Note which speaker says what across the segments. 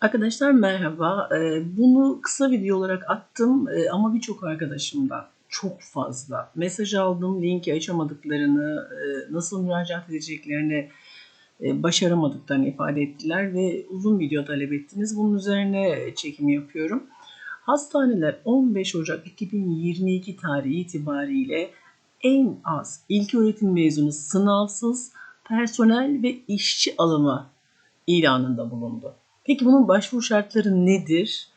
Speaker 1: Arkadaşlar merhaba. Ee, Bunu kısa video olarak attım ee, ama birçok arkadaşımdan çok fazla mesaj aldım. Linki açamadıklarını, e, nasıl müracaat edeceklerini e, başaramadıklarını ifade ettiler ve uzun video talep ettiniz. Bunun üzerine çekim yapıyorum. Hastaneler 15 Ocak 2022 tarihi itibariyle en az ilköğretim mezunu sınavsız personel ve işçi alımı ilanında bulundu. Peki bunun başvuru şartları nedir?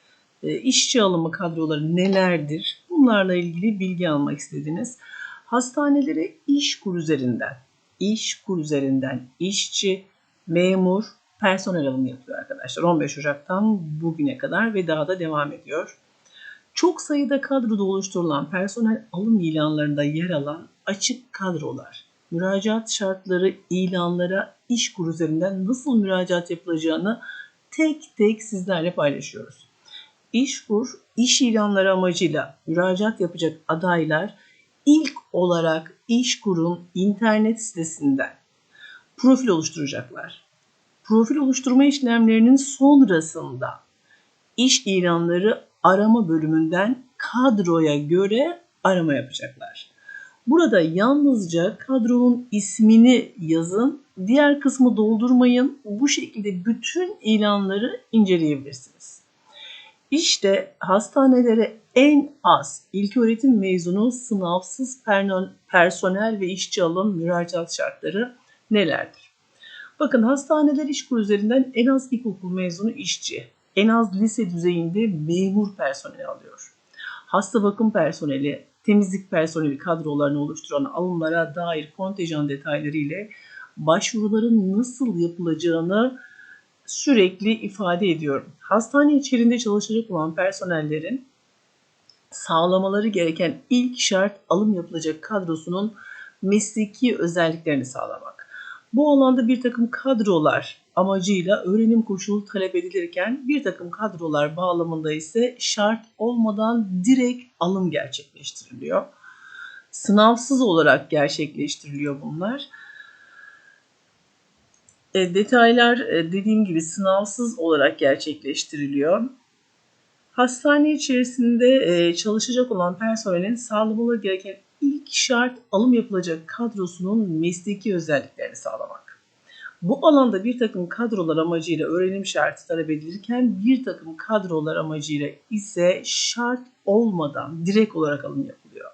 Speaker 1: E, işçi alımı kadroları nelerdir? Bunlarla ilgili bilgi almak istediniz. Hastanelere iş kur üzerinden, iş kur üzerinden işçi, memur, personel alımı yapıyor arkadaşlar. 15 Ocak'tan bugüne kadar ve daha da devam ediyor. Çok sayıda kadroda oluşturulan personel alım ilanlarında yer alan açık kadrolar, müracaat şartları ilanlara iş kur üzerinden nasıl müracaat yapılacağını tek tek sizlerle paylaşıyoruz. İşkur, iş ilanları amacıyla müracaat yapacak adaylar ilk olarak İşkur'un internet sitesinden profil oluşturacaklar. Profil oluşturma işlemlerinin sonrasında iş ilanları arama bölümünden kadroya göre arama yapacaklar. Burada yalnızca kadronun ismini yazın, diğer kısmı doldurmayın. Bu şekilde bütün ilanları inceleyebilirsiniz. İşte hastanelere en az ilköğretim mezunu sınavsız personel ve işçi alım müracaat şartları nelerdir? Bakın hastaneler işkur üzerinden en az ilkokul mezunu işçi, en az lise düzeyinde memur personeli alıyor. Hasta bakım personeli, temizlik personeli kadrolarını oluşturan alımlara dair kontenjan detayları ile başvuruların nasıl yapılacağını sürekli ifade ediyorum. Hastane içerisinde çalışacak olan personellerin sağlamaları gereken ilk şart alım yapılacak kadrosunun mesleki özelliklerini sağlamak. Bu alanda bir takım kadrolar amacıyla öğrenim koşulu talep edilirken bir takım kadrolar bağlamında ise şart olmadan direkt alım gerçekleştiriliyor. Sınavsız olarak gerçekleştiriliyor bunlar. E, detaylar e, dediğim gibi sınavsız olarak gerçekleştiriliyor. Hastane içerisinde e, çalışacak olan personelin sağlamaları gereken ilk şart alım yapılacak kadrosunun mesleki özelliklerini sağlamak. Bu alanda bir takım kadrolar amacıyla öğrenim şartı talep edilirken bir takım kadrolar amacıyla ise şart olmadan direkt olarak alım yapılıyor.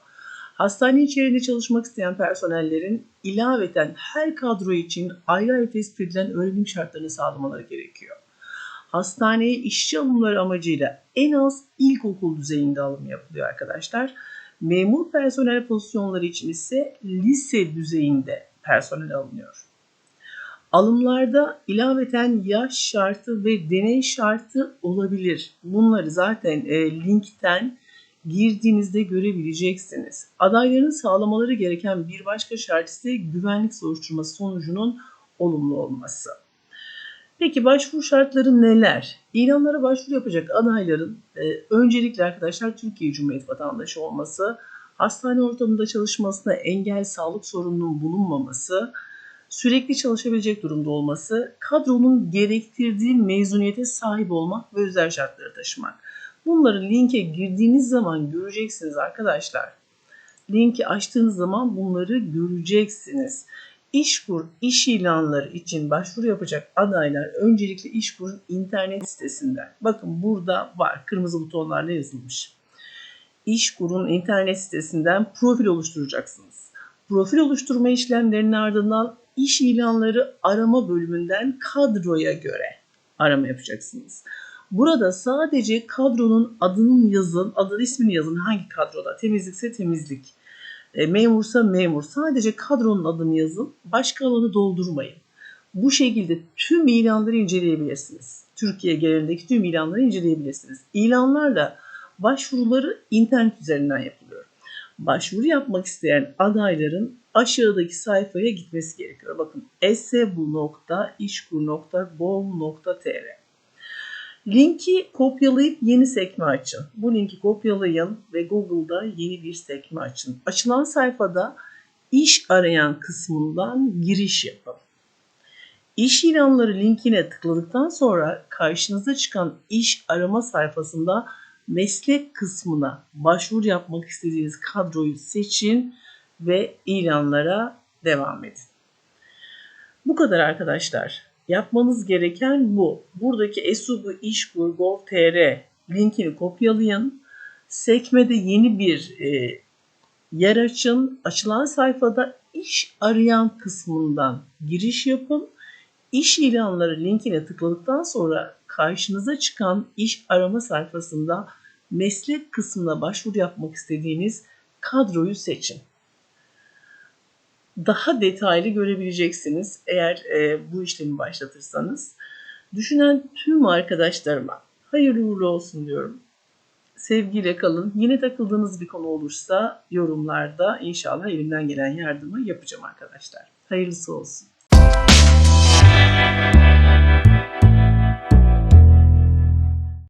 Speaker 1: Hastane içerisinde çalışmak isteyen personellerin ilaveten her kadro için ayrı ayrı tespit edilen öğrenim şartlarını sağlamaları gerekiyor. Hastaneye işçi alımları amacıyla en az ilkokul düzeyinde alım yapılıyor arkadaşlar. Memur personel pozisyonları için ise lise düzeyinde personel alınıyor. Alımlarda ilaveten yaş şartı ve deney şartı olabilir. Bunları zaten e, linkten girdiğinizde görebileceksiniz. Adayların sağlamaları gereken bir başka şart ise güvenlik soruşturması sonucunun olumlu olması. Peki başvuru şartları neler? İlanlara başvuru yapacak adayların e, öncelikle arkadaşlar Türkiye Cumhuriyeti vatandaşı olması, hastane ortamında çalışmasına engel sağlık sorununun bulunmaması, sürekli çalışabilecek durumda olması, kadronun gerektirdiği mezuniyete sahip olmak ve özel şartları taşımak. Bunları linke girdiğiniz zaman göreceksiniz arkadaşlar. Linki açtığınız zaman bunları göreceksiniz. İşkur iş ilanları için başvuru yapacak adaylar öncelikle İşkur'un internet sitesinden. Bakın burada var kırmızı butonlarla yazılmış. İşkur'un internet sitesinden profil oluşturacaksınız. Profil oluşturma işlemlerinin ardından iş ilanları arama bölümünden kadroya göre arama yapacaksınız. Burada sadece kadronun adının yazın, adın ismini yazın hangi kadroda. Temizlikse temizlik, memursa memur. Sadece kadronun adını yazın, başka alanı doldurmayın. Bu şekilde tüm ilanları inceleyebilirsiniz. Türkiye genelindeki tüm ilanları inceleyebilirsiniz. İlanlarla başvuruları internet üzerinden yapılıyor. Başvuru yapmak isteyen adayların aşağıdaki sayfaya gitmesi gerekiyor. Bakın esebu.işkur.gov.tr Linki kopyalayıp yeni sekme açın. Bu linki kopyalayın ve Google'da yeni bir sekme açın. Açılan sayfada iş arayan kısmından giriş yapın. İş ilanları linkine tıkladıktan sonra karşınıza çıkan iş arama sayfasında meslek kısmına başvuru yapmak istediğiniz kadroyu seçin ve ilanlara devam edin. Bu kadar arkadaşlar. Yapmanız gereken bu. Buradaki esubu işkur gov.tr linkini kopyalayın. Sekmede yeni bir e, yer açın. Açılan sayfada iş arayan kısmından giriş yapın. İş ilanları linkine tıkladıktan sonra karşınıza çıkan iş arama sayfasında meslek kısmına başvuru yapmak istediğiniz kadroyu seçin. Daha detaylı görebileceksiniz eğer e, bu işlemi başlatırsanız. Düşünen tüm arkadaşlarıma hayırlı uğurlu olsun diyorum. Sevgiyle kalın. Yine takıldığınız bir konu olursa yorumlarda inşallah elimden gelen yardımı yapacağım arkadaşlar. Hayırlısı olsun.